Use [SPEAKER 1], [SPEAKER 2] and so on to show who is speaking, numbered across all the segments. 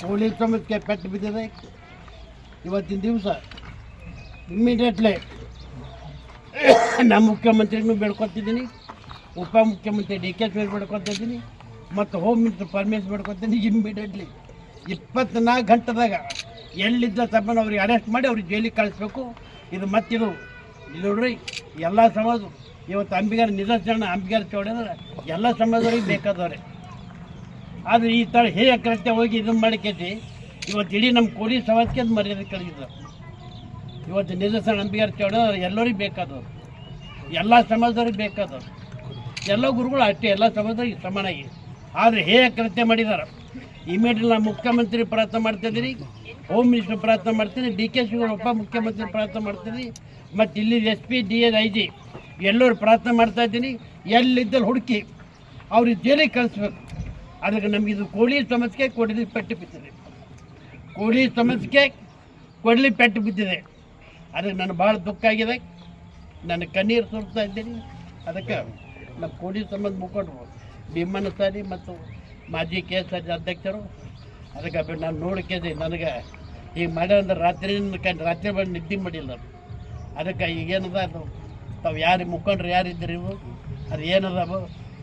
[SPEAKER 1] ಕೋಳಿ ಸಮಸ್ಯೆ ಪೆಟ್ಟು ಬಿದ್ದಿದೆ. ಇವತ್ತಿನ ದಿವಸ ಇಮ್ಮಿಡಿಯೇಟ್ಲಿ ನಮ್ಮ ಮುಖ್ಯಮಂತ್ರಿಗೂ ಬೇಡ್ಕೊತಿದ್ದೀನಿ. ಉಪಮುಖ್ಯಮಂತ್ರಿ ಡಿ ಕೆ ಶಿವರ್ ಬೇಡ್ಕೊತಿದ್ದೀನಿ. ಮತ್ತು ಹೋಮ್ ಮಿನಿಸ್ಟರ್ ಪರ್ಮಿಷನ್ ಬೇಡ್ಕೊತೀನಿ ಇಮ್ಮಿಡಿಯೇಟ್ಲಿ ಇಪ್ಪತ್ನಾಲ್ಕು ಗಂಟೆದಾಗ ಎಲ್ಲಿದ್ದ ತಮ್ಮನ ಅವ್ರಿಗೆ ಅರೆಸ್ಟ್ ಮಾಡಿ ಅವ್ರಿಗೆ ಜೈಲಿಗೆ ಕಳಿಸ್ಬೇಕು. ಇದು ಮತ್ತಿದು ನೋಡ್ರಿ, ಎಲ್ಲ ಸಮಾಜ ಇವತ್ತು ಅಂಬಿಗಾರ ನಿದರ್ಶನ ಅಂಬಿಗಾರ ಚೌಡಂದ್ರೆ ಎಲ್ಲ ಸಮಾಜದವ್ರಿಗೆ ಬೇಕಾದವ್ರೆ. ಆದರೆ ಈ ಥರ ಹೇಯ ಕೃತ್ಯ ಹೋಗಿ ಇದನ್ನು ಮಾಡಿಕೈತಿ. ಇವತ್ತು ಇಡೀ ನಮ್ಮ ಕೋಳಿ ಸಮಾಜಕ್ಕೆ ಅದು ಮರ್ಯಾದೆ ಕಳಿಸಿದ್ರು ಇವತ್ತು ನಿರ್ದೇಶನ ಅಂಬಿಗಾರ ಚೌಡ ಎಲ್ಲರಿಗೆ ಬೇಕಾದವ್ರು. ಎಲ್ಲ ಸಮಾಜದವ್ರಿಗೆ ಬೇಕಾದವ್ರು. ಎಲ್ಲ ಗುರುಗಳು ಅಷ್ಟೇ, ಎಲ್ಲ ಸಮಾಜದವ್ರಿಗೆ ಸಮಾನಾಗಿ. ಆದರೆ ಹೇಯ ಕೃತ್ಯ ಮಾಡಿದ್ದಾರೆ ಇಮಿಡಿಯೇಟ್ ನಾವು ಮುಖ್ಯಮಂತ್ರಿ ಪ್ರಾರ್ಥನೆ ಮಾಡ್ತಿದ್ದೀರಿ ಹೋಮ್ ಮಿನಿಸ್ಟರ್ ಪ್ರಾರ್ಥನೆ ಮಾಡ್ತೀನಿ ಡಿ ಕೆ ಶಿವಗಳು ಉಪ ಮುಖ್ಯಮಂತ್ರಿ ಪ್ರಾರ್ಥನೆ ಮಾಡ್ತೀನಿ ಮತ್ತು ಇಲ್ಲಿ S P, D S, I G ಎಲ್ಲರೂ ಪ್ರಾರ್ಥನೆ ಮಾಡ್ತಾ ಇದ್ದೀನಿ ಎಲ್ಲಿದ್ದಲ್ಲಿ ಹುಡುಕಿ ಅವ್ರಿಗೆ ಜೈಲಿಗೆ ಕಳಿಸ್ಬೇಕು. ಅದಕ್ಕೆ ನಮಗೆ ಇದು ಕೋಳಿ ಸಮಸ್ಯೆ ಕೊಡಲಿ ಪೆಟ್ಟು ಬಿದ್ದಿದೆ. ಕೋಳಿ ಸಮಸ್ಯೆ ಕೊಡಲಿ ಪೆಟ್ಟು ಬಿದ್ದಿದೆ. ಅದಕ್ಕೆ ನನಗೆ ಭಾಳ ದುಃಖ ಆಗಿದೆ. ನನ್ನ ಕಣ್ಣೀರು ಸುರಿಸ್ತಾ ಇದ್ದೀನಿ. ಅದಕ್ಕೆ ನಮ್ಮ ಕೋಳಿ ಸಂಬಂಧ ಮುಖಂಡರು ಭೀಮನ ಸಾರಿ ಮತ್ತು ಮಾಜಿ ಕೆ ಎಸ್ ಆರ್ ಅಧ್ಯಕ್ಷರು, ಅದಕ್ಕೆ ನಾನು ನೋಡಕ್ಕೆ ನನಗೆ ಈಗ ಮಾಡ್ಯಾರಂದ್ರೆ ರಾತ್ರಿ ಕಂಡು ರಾತ್ರಿ ಬಂದು ನಿದ್ದೆ ಮಾಡಿಲ್ಲ. ಅದಕ್ಕೆ ಅದಕ್ಕೆ ಈಗೇನದ ಅದು, ತಾವು ಯಾರು ಮುಖಂಡ್ರು ಯಾರಿದ್ದೀರಿ ಇವು? ಅದು?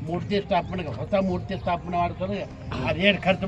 [SPEAKER 1] मूर्ती स्थापना होता मूर्ती स्थापना वाढतो ना रेड खर्च